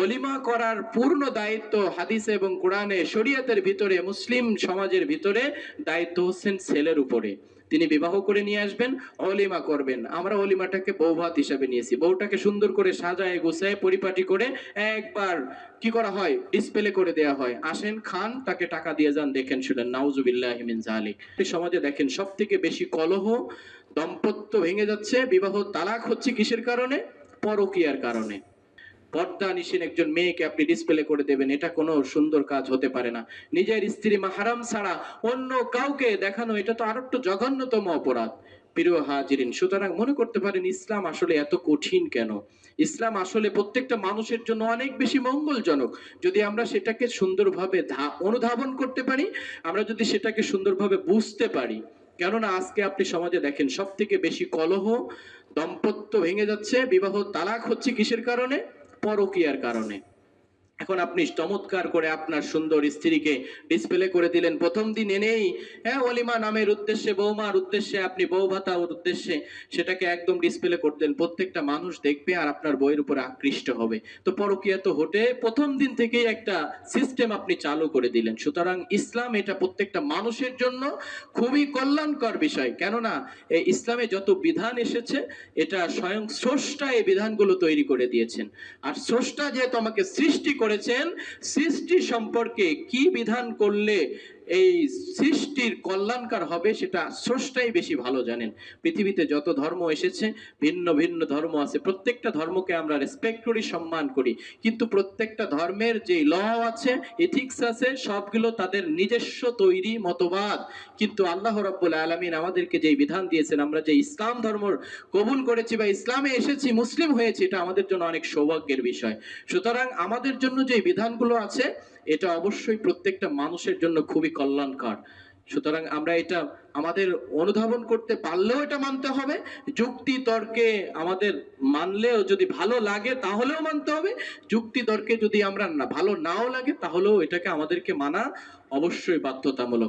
অলিমা করার পূর্ণ দায়িত্ব হাদিস এবং কোরআনে, শরীয়তের ভিতরে, মুসলিম সমাজের ভিতরে দায়িত্ব হচ্ছেন ছেলের উপরে। তিনি বিবাহ করে নিয়ে আসবেন, অলিমা করবেন। আমরা অলিমাটাকে বৌভাত হিসাবে নিয়েছি। বউটাকে সুন্দর করে সাজায়, গোছায়, পরিপাটি করে একবার কি করা হয়? ডিসপ্লে করে দেয়া হয়। আসেন, খান, তাকে টাকা দিয়ে যান, দেখেন শুনেন, নাউজুবিল্লাহ মিন জালিক সমাজে দেখেন সব থেকে বেশি কলহ, দম্পত্য ভেঙে যাচ্ছে, বিবাহ তালাক হচ্ছে কিসের কারণে? পরকিয়ার কারণে। পর্দা নিশীন একজন মেয়েকে আপনি ডিসপ্লে করে দেবেন। এটা কোনো সুন্দর কাজ হতে পারে না। নিজের স্ত্রী মাহারাম ছাড়া অন্য কাউকে দেখানো, এটা তো আরও একটু জঘন্যতম অপরাধ। প্রিয় হাজিরিন, সুতরাং মনে করতে পারেন, ইসলাম আসলে এত কঠিন কেন? ইসলাম আসলে প্রত্যেকটা মানুষের জন্য অনেক বেশি মঙ্গলজনক। যদি আমরা সেটাকে সুন্দরভাবে অনুধাবন করতে পারি, আমরা যদি সেটাকে সুন্দরভাবে বুঝতে পারি। কেননা, আজকে আপনি সমাজে দেখেন সব থেকে বেশি কলহ, দম্পত্য ভেঙে যাচ্ছে, বিবাহ তালাক হচ্ছে কিসের কারণে? পরকিয়ার কারণে। এখন আপনি চমৎকার করে আপনার সুন্দর স্ত্রীকে ডিসপ্লে করে দিলেন। প্রথম দিন এনেই হ্যাঁ অলিমা নামের উদ্দেশ্যে, বৌমার উদ্দেশ্যে, আপনি বউ ভাতার উদ্দেশ্যে সেটাকে একদম ডিসপ্লে করতেন। প্রত্যেকটা মানুষ দেখবে আর আপনার বইয়ের উপর আকৃষ্ট হবে। তো পরকিয়া তো হটে, প্রথম দিন থেকেই একটা সিস্টেম আপনি চালু করে দিলেন। সুতরাং ইসলাম এটা প্রত্যেকটা মানুষের জন্য খুবই কল্যাণকর বিষয়। কেননা, এই ইসলামে যত বিধান এসেছে, এটা স্বয়ং স্রষ্টা এই বিধানগুলো তৈরি করে দিয়েছেন। আর স্রষ্টা যেহেতু আমাকে সৃষ্টি করেছেন? সৃষ্টি সম্পর্কে কি বিধান করলে এই সৃষ্টির কল্যাণকার হবে সেটা স্রষ্টাই বেশি ভালো জানেন। পৃথিবীতে যত ধর্ম এসেছে, ভিন্ন ভিন্ন ধর্ম আছে। প্রত্যেকটা ধর্মকে আমরা রেসপেক্ট করি, সম্মান করি। কিন্তু প্রত্যেকটা ধর্মের যে ল আছে এথিক্স আছে, সবগুলো তাদের নিজস্ব তৈরি মতবাদ। কিন্তু আল্লাহ রাব্বুল আলামিন আমাদেরকে যে বিধান দিয়েছেন, আমরা যে ইসলাম ধর্ম কবুল করেছি বা ইসলামে এসেছি, মুসলিম হয়েছি, এটা আমাদের জন্য অনেক সৌভাগ্যের বিষয়। সুতরাং আমাদের জন্য যে বিধানগুলো আছে, এটা অবশ্যই প্রত্যেকটা মানুষের জন্য খুবই কল্যাণকর। সুতরাং আমরা এটা আমাদের অনুধাবন করতে পারলেও এটা মানতে হবে, যুক্তি তর্কে আমাদের মানলেও যদি ভালো লাগে তাহলেও মানতে হবে, যুক্তি তর্কে যদি আমরা ভালো নাও লাগে তাহলেও এটাকে আমাদেরকে মানা অবশ্যই বাধ্যতামূলক।